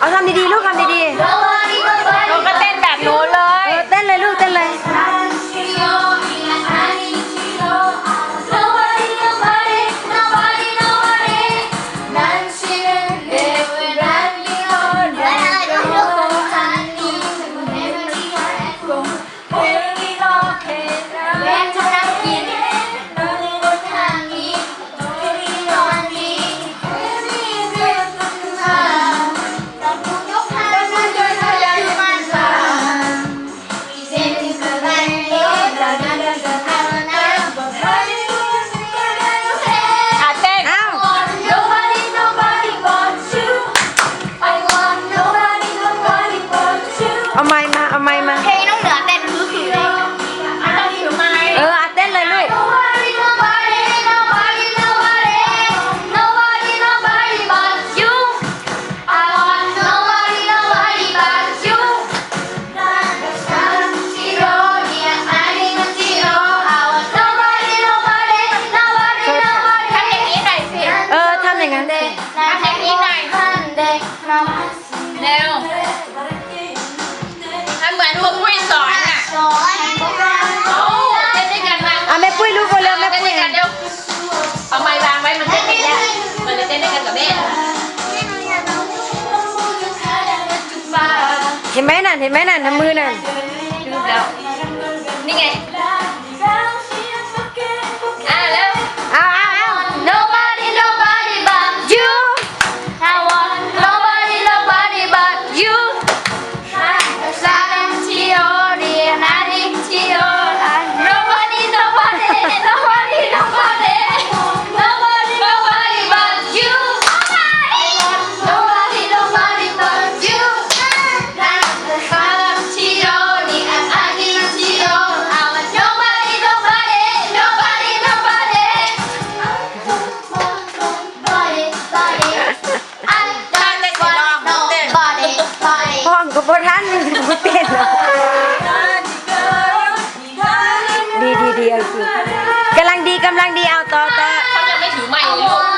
เอาทำดีๆ ลูกทำดีๆ เอาไม้มา เอาไม้มา เพลงน้องเหนือเต้นคือคือมันต้องถือไม้เอออะเต้นเลยลูก Nobody, nobody, nobody, nobody, nobody, nobody but you. I want nobody, nobody but you. Zero, yeah, I need a zero. I want nobody, nobody, nobody, nobody. ทำอย่างนี้หน่อยสิเออทำอย่างนั้น Monday, ทำอย่างนี้หน่อย Monday, เร็ว Mama. เห็นไหมนั่นเห็นไหมนั่นทำมือนั่น ลืมแล้ว กับพ่อท่านบ่เต้นหรอกดีดีดีเอาสิกำลังดีกำลังดีเอาต่อต่อ เขายังไม่ถือไม้เลย